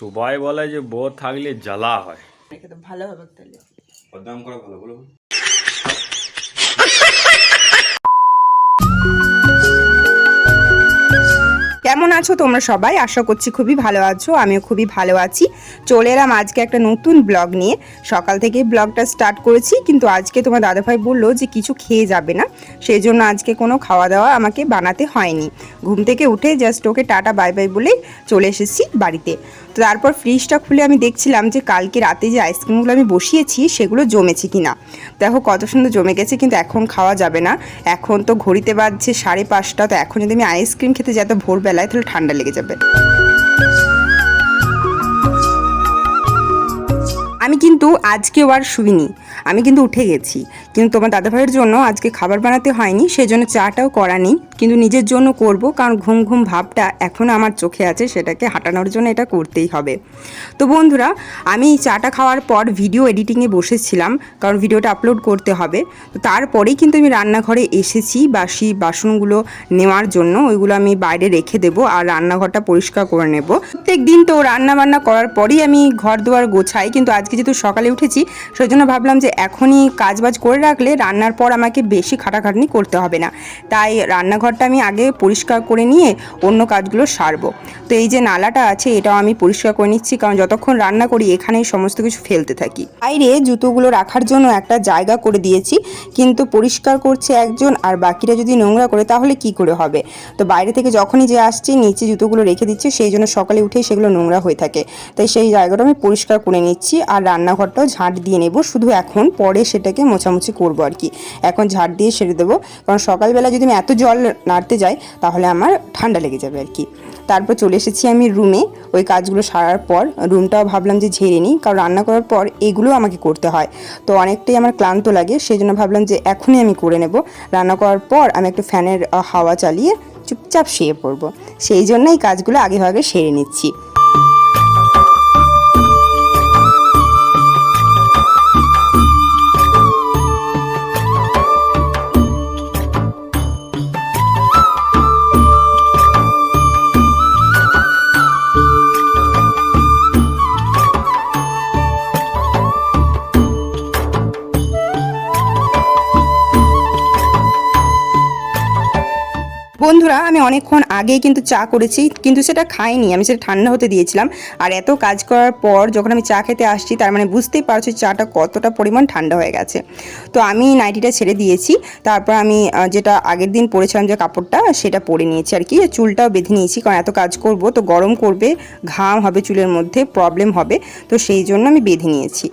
সবাই বলে যে বউ থাকলে জ্বালা হয়। তো ভালো হবে তাহলে। বদনাম করা ভালো বলো। কেমন আছো তোমরা সবাই? আশা করছি খুবই ভালো আছো আমিও খুবই ভালো আছি। চলে এলাম আজকে একটা নতুন ব্লগ নিয়ে। সকাল থেকে ব্লগটা স্টার্ট করেছি কিন্তু আজকে তোমার দাদাভাই বলল যে কিছু খেয়ে যাবে না সেই জন্য আজকে কোনো খাওয়া দাওয়া আমাকে বানাতে হয়নি। ঘুম থেকে উঠে just okay tata bye bye বলেই চলে এসেছি বাড়িতে। তারপর ফ্রিজটা খুলে আমি দেখছিলাম যে কালকে রাতে যে আইসক্রিমগুলো আমি বসিয়েছি, সেগুলো জমেছে কি না দেখো কত সুন্দর জমে গেছে, কিন্তু এখন খাওয়া যাবে না। এখন তো ঘড়িতে বাজছে সাড়ে পাঁচটা, তো এখন যদি আমি আইসক্রিম খেতে যাই, তো ভোরবেলায় তাহলে ঠান্ডা লেগে যাবে। আমি কিন্তু আজকেও আর শুইনি। আমি কিন্তু উঠে গেছি। কিন্তু তোমার দাদাভাইয়ের জন্য আজকে খাবার বানাতে হয়নি সেই জন্য চাটাও করা নেই কিন্তু নিজের জন্য করব, কারণ ঘুম ঘুম ভাবটা এখনও আমার চোখে আছে, সেটাকে হাঁটানোর জন্য এটা করতেই হবে। তো বন্ধুরা, আমি চাটা খাওয়ার পর ভিডিও এডিটিংয়ে বসেছিলাম, কারণ ভিডিওটা আপলোড করতে হবে। তো তারপরেই কিন্তু আমি রান্নাঘরে এসেছি, বাসি বাসনগুলো নেওয়ার জন্য, ওইগুলো আমি বাইরে রেখে দেবো আর রান্নাঘরটা পরিষ্কার করে নেব। প্রত্যেক দিন তো রান্না বান্না করার পরেই আমি ঘর দুয়ার গোছাই, কিন্তু আজকে যেহেতু সকালে উঠেছি সেই জন্য ভাবলাম যে এখনই কাজবাজ করে রাখলে রান্নার পর আমাকে বেশি খাটাখাটনি করতে হবে না। তাই রান্নাঘরটা আমি আগে পরিষ্কার করে নিয়ে অন্য কাজগুলো সারবো। তো এই যে নালাটা আছে, এটাও আমি পরিষ্কার করে নিচ্ছি, কারণ যতক্ষণ রান্না করি এখানেই সমস্ত কিছু ফেলতে থাকি। বাইরে জুতোগুলো রাখার জন্য একটা জায়গা করে দিয়েছি, কিন্তু পরিষ্কার করছে একজন আর বাকিরা যদি নোংরা করে তাহলে কি করে হবে? তো বাইরে থেকে যখনই যে আসছে, নিচে জুতোগুলো রেখে দিচ্ছে, সেই জন্য সকালে উঠেই সেগুলো নোংরা হয়ে থাকে। তাই সেই জায়গাটা আমি পরিষ্কার করে নিচ্ছি আর রান্নাঘরটাও ঝাঁট দিয়ে নেব, শুধু এখন পরে সেটাকে মোছামুছি করব আর কি। এখন ঝাড় দিয়ে সেরে দেবো। কারণ সকালবেলা যদি আমি এত জল নাড়তে যাই, তাহলে আমার ঠান্ডা লেগে যাবে আর কি। তারপর চলে এসেছি আমি রুমে। ওই কাজগুলো সারার পর রুমটাও ভাবলাম যে ঝেড়ে নিই, কারণ রান্না করার পর এগুলো আমাকে করতে হয়। তো অনেকটাই আমার ক্লান্ত লাগে সেই জন্য ভাবলাম যে এখনই আমি করে নেব। রান্না করার পর আমি একটু ফ্যানের হাওয়া চালিয়ে চুপচাপ শুয়ে পড়ব। সেই জন্যই কাজগুলো আগে ভাগে সেরে নিচ্ছি। বন্ধুরা, আমি অনেকক্ষণ আগেই কিন্তু চা করেছি, কিন্তু সেটা খাইনি। আমি সেটা ঠান্ডা হতে দিয়েছিলাম। আর এত কাজ করার পর যখন আমি চা খেতে আসছি, তার মানে বুঝতেই পারছি চাটা কতটা পরিমাণ ঠান্ডা হয়ে গেছে। তো আমি নাইটিটা ছেড়ে দিয়েছি। তারপর আমি যেটা আগের দিন পরেছিলাম যে কাপড়টা, সেটা পরে নিয়েছি আর কি। চুলটাও বেঁধে নিয়েছি, কারণ এত কাজ করব, তো গরম করবে, ঘাম হবে চুলের মধ্যে প্রবলেম হবে। তো সেই জন্য আমি বেঁধে নিয়েছি।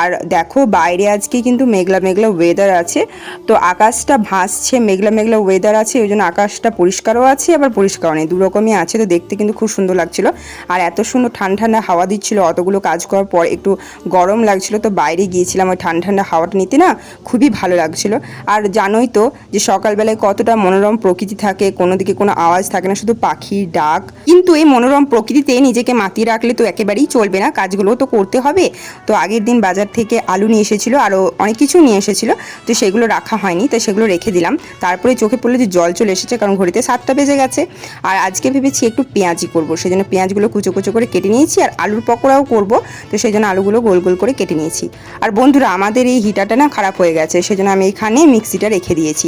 আর দেখো বাইরে আজকে কিন্তু মেঘলা মেঘলা ওয়েদার আছে। তো আকাশটা ভাসছে, মেঘলা মেঘলা ওয়েদার আছে ওই জন্য আকাশটা পরিষ্কারও আছে, আবার পরিষ্কারও নেই। দুরকমই আছে, তো দেখতে কিন্তু খুব সুন্দর লাগছিল। আর এত সুন্দর ঠান্ডা ঠান্ডা হাওয়া দিচ্ছিল, অতগুলো কাজ করার পর একটু গরম লাগছিল, তো বাইরে গিয়েছিলাম ওই ঠান্ডা ঠান্ডা হাওয়াটা নিতে না, খুবই ভালো লাগছিল। আর জানোই তো যে সকালবেলায় কতটা মনোরম প্রকৃতি থাকে, কোনো দিকে কোনো আওয়াজ থাকে না, শুধু পাখির ডাক। কিন্তু এই মনোরম প্রকৃতিতে নিজেকে মাতিয়ে রাখলে তো একেবারেই চলবে না কাজগুলো তো করতে হবে। তো আগের দিন বাজার থেকে আলু নিয়ে এসেছিল আরও অনেক কিছু নিয়ে এসেছিল, তো সেগুলো রাখা হয়নি, তো সেগুলো রেখে দিলাম। তারপরে চোখে পড়ল যে জল চলে এসেছে, কারণ ঘড়িতে সাতটা বেজে গেছে। আর আজকে ভেবেছি একটু পেঁয়াজি করব সেই জন্য পেঁয়াজগুলো কুচো কুচো করে কেটে নিয়েছি, আর আলুর পকোড়াও করব, তো সেই জন্য আলুগুলো গোল গোল করে কেটে নিয়েছি। আর বন্ধুরা, আমাদের এই হিটারটা না খারাপ হয়ে গেছে সেই জন্য আমি এখানে মিক্সিটা রেখে দিয়েছি।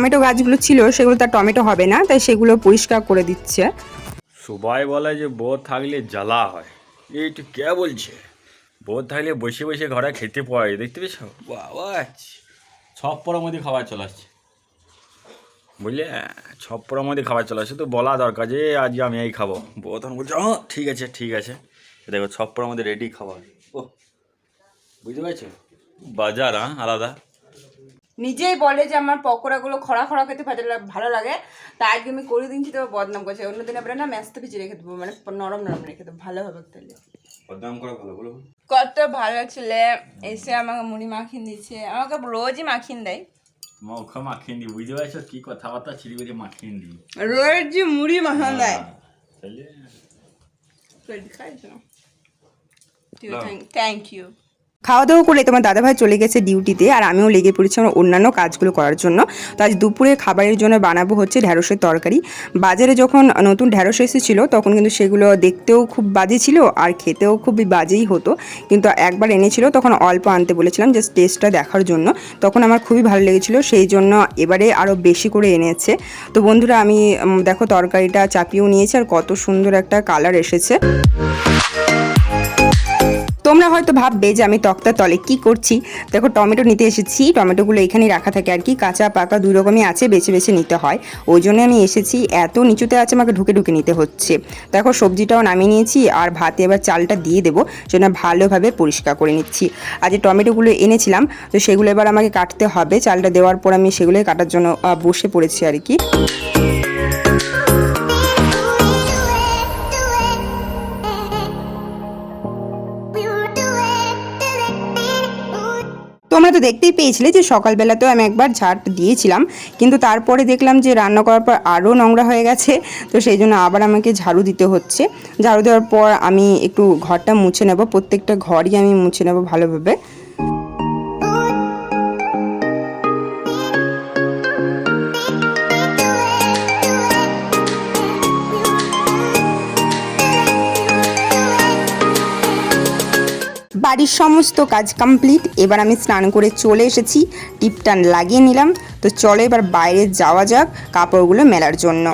টমেটো গাছগুলো ছিল, সেগুলো তার টমেটো হবে না, তাই সেগুলো পরিষ্কার করে দিচ্ছে। সবাই বলে যে বউ থাকলে জ্বালা হয়। এইটু কে বলছে? বউ থাকলে বসে বসে ঘরে খেতে পায় দেখতে পেয়েছ? বাবা ছপ্পরের মধ্যে খাবার চলে আসছে। বুঝলে? ছপ্পরের মধ্যে খাবার চলে আসছে, তো বলা দরকার যে আজ আমি এই খাব। বউ তখন বলছে হ্যাঁ ঠিক আছে ঠিক আছে। দেখো ছপ্পরের মধ্যে রেডি খাবার। ও, বুঝতে পারছ? বাজার হ্যাঁ আলাদা। নিজেই বলে যে আমার পকোড়াগুলো খরা খরা খেতে ভালো লাগ- ভালো লাগে। তাই আজকে আমি করে দিচ্ছি তো বদনাম করছে। অন্যদিন আমরা না ম্যাস্ত ভিজে রেখে দেবো মানে নরম নরম রেখে দেবো ভালো হবে তাহলে বদনাম করা ভালো বলো। কত ভালো ছেলে। এসে আমাকে মুড়ি মাখিয়ে দিচ্ছে। আমাকে রোজই মাখিয়ে দেয়। মুখ মাখিয়ে নি বুঝতে পারছ? কি কথাবার্তা ছিলি বলে মাখিয়ে নি রোজ মুড়ি মাখানো দেয়। তাহলে থ্যাংক ইউ খাওয়া দাওয়া করে তোমার দাদাভাই চলে গেছে ডিউটিতে আর আমিও লেগে পড়েছি আমার অন্যান্য কাজগুলো করার জন্য। তো আজ দুপুরে খাবারের জন্য বানাবো হচ্ছে ঢ্যাঁড়সের তরকারি। বাজারে যখন নতুন ঢ্যাঁড়স এসেছিল, তখন কিন্তু সেগুলো দেখতেও খুব বাজে ছিল আর খেতেও খুবই বাজেই হতো। কিন্তু একবার এনেছিল, তখন অল্প আনতে বলেছিলাম জাস্ট টেস্টটা দেখার জন্য। তখন আমার খুবই ভালো লেগেছিলো, সেই জন্য এবারে আরও বেশি করে এনেছে। তো বন্ধুরা, আমি দেখো তরকারিটা চাপিয়েও নিয়েছি আর কত সুন্দর একটা কালার এসেছে। তোমরা হয়তো ভাববে যে আমি তক্তার তলে কি করছি। দেখো, টমেটো নিতে এসেছি। টমেটোগুলো এখানেই রাখা থাকে আর কি। কাঁচা, পাকা দুই রকমই আছে, বেছে বেছে নিতে হয়। ওই জন্য আমি এসেছি। এত নিচুতে আছে, আমাকে ঢুকে ঢুকে নিতে হচ্ছে। দেখো, সবজিটাও নামিয়ে নিয়েছি আর ভাতে এবার চালটা দিয়ে দেবো সেজন্য ভালোভাবে পরিষ্কার করে নিচ্ছি। আর যে টমেটোগুলো এনেছিলাম, তো সেগুলো এবার আমাকে কাটতে হবে। চালটা দেওয়ার পর আমি সেগুলোই কাটার জন্য বসে পড়েছি আর কি। তোমরা তো দেখতেই পেয়েছিলে যে সকালবেলাতেও আমি একবার ঝাড় দিয়েছিলাম, কিন্তু তারপরে দেখলাম যে রান্না করার পর আরও নোংরা হয়ে গেছে, তো সেই জন্য আবার আমাকে ঝাড়ু দিতে হচ্ছে। ঝাড়ু দেওয়ার পর আমি একটু ঘরটা মুছে নেব, প্রত্যেকটা ঘরই আমি মুছে নেব ভালোভাবে। বাড়ির সমস্ত কাজ কমপ্লিট এবার আমি স্নান করে চলে এসেছি। টিপটান লাগিয়ে নিলাম। তো চলো এবার বাইরে যাওয়া যাক কাপড়গুলো মেলার জন্য।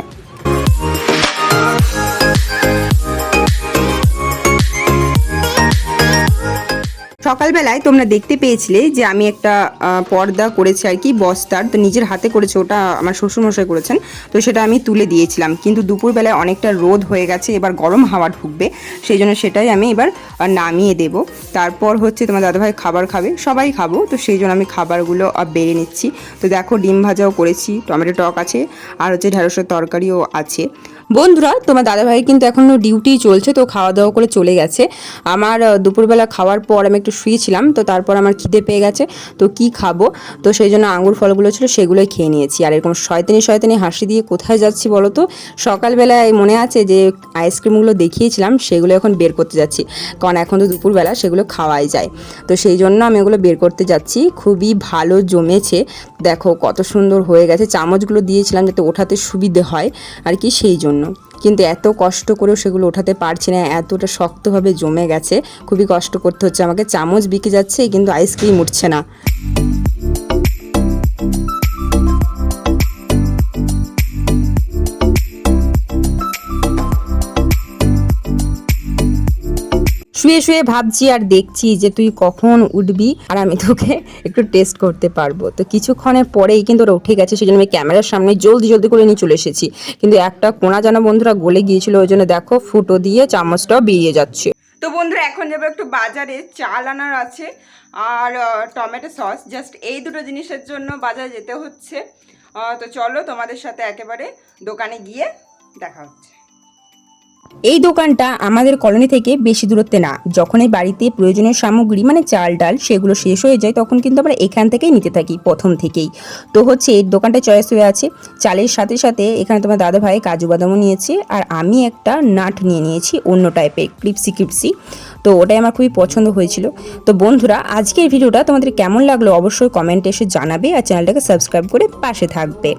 সকালবেলায় তোমরা দেখতে পেয়েছিলে যে আমি একটা পর্দা করেছি আর কি, বস্তার, তো নিজের হাতে করেছে, ওটা আমার শ্বশুরমশাই করেছেন, তো সেটা আমি তুলে দিয়েছিলাম। কিন্তু দুপুরবেলায় অনেকটা রোদ হয়ে গেছে, এবার গরম হাওয়া ঢুকবে, সেই জন্য সেটাই আমি এবার নামিয়ে দেব। তারপর হচ্ছে তোমার দাদাভাই খাবার খাবে, সবাই খাব, তো সেই জন্য আমি খাবারগুলো বেড়ে নিচ্ছি। তো দেখো, ডিম ভাজাও করেছি, টমেটো টক আছে, আর হচ্ছে ঢেঁড়সের তরকারিও আছে। বন্ধুরা, তোমার দাদাভাই কিন্তু এখনও ডিউটি চলছে, তো খাওয়া দাওয়া করে চলে গেছে। আমার দুপুরবেলা খাওয়ার পর আমি একটু শুয়েছিলাম তো তারপর আমার খিদে পেয়ে গেছে, তো কি খাব? তো সেই জন্য আঙুর ফলগুলো ছিল, সেগুলোই খেয়ে নিয়েছি। আর এরকম শয়তানি শয়তানি হাসি দিয়ে কোথায় যাচ্ছি বলো তো? সকালবেলায় মনে আছে যে আইসক্রিমগুলো দেখিয়েছিলাম, সেগুলো এখন বের করতে যাচ্ছি। কারণ এখন তো দুপুরবেলা, সেগুলো খাওয়াই যায়। তো সেই জন্য আমি ওগুলো বের করতে যাচ্ছি। খুবই ভালো জমেছে। দেখো কত সুন্দর হয়ে গেছে। চামচগুলো দিয়েছিলাম যাতে ওঠাতে সুবিধে হয়। আর কি সেই জন্য। কিন্তু এত কষ্ট করেও সেগুলো ওঠাতে পারছি না, এতটা শক্তভাবে জমে গেছে। খুবই কষ্ট করতে হচ্ছে আমাকে। চামচ বিকে যাচ্ছে, কিন্তু আইসক্রিম উঠছে না। শুয়ে শুয়ে ভাবছি আর দেখছি যে তুই কখন উঠবি আর আমি তোকে একটু টেস্ট করতে পারব। তো কিছুক্ষণের পরেই কিন্তু ওরা উঠে গেছে সেই জন্য আমি ক্যামেরার সামনে জলদি জলদি করে নিয়ে চলে এসেছি। কিন্তু একটা কোনা জানা বন্ধুরা গলে গিয়েছিল, ওই জন্য দেখো ফুটো দিয়ে চামচটাও বেরিয়ে যাচ্ছে। তো বন্ধুরা, এখন যাব একটু বাজারে। চাল আনার আছে আর টমেটো সস। জাস্ট এই দুটো জিনিসের জন্য বাজারে যেতে হচ্ছে। তো চলো তোমাদের সাথে একেবারে দোকানে গিয়ে দেখা হচ্ছে। এই দোকানটা আমাদের কলোনি থেকে বেশি দূরত্বে না। যখন এই বাড়িতে প্রয়োজনীয় সামগ্রী মানে চাল, ডাল সেগুলো শেষ হয়ে যায়, তখন কিন্তু আমরা এখান থেকেই নিতে থাকি প্রথম থেকেই। তো হচ্ছে এই দোকানটা চয়েস হয়ে আছে। চালের সাথে সাথে এখানে তোমার দাদা ভাই কাজু বাদামও নিয়েছে, আর আমি একটা নাট নিয়ে নিয়েছি অন্য টাইপের ক্রিপসি ক্রিপসি। তো ওটাই আমার খুবই পছন্দ হয়েছিল। তো বন্ধুরা, আজকের ভিডিওটা তোমাদের কেমন লাগল অবশ্যই কমেন্টে এসে জানাবে আর চ্যানেলটাকে সাবস্ক্রাইব করে পাশে থাকবে।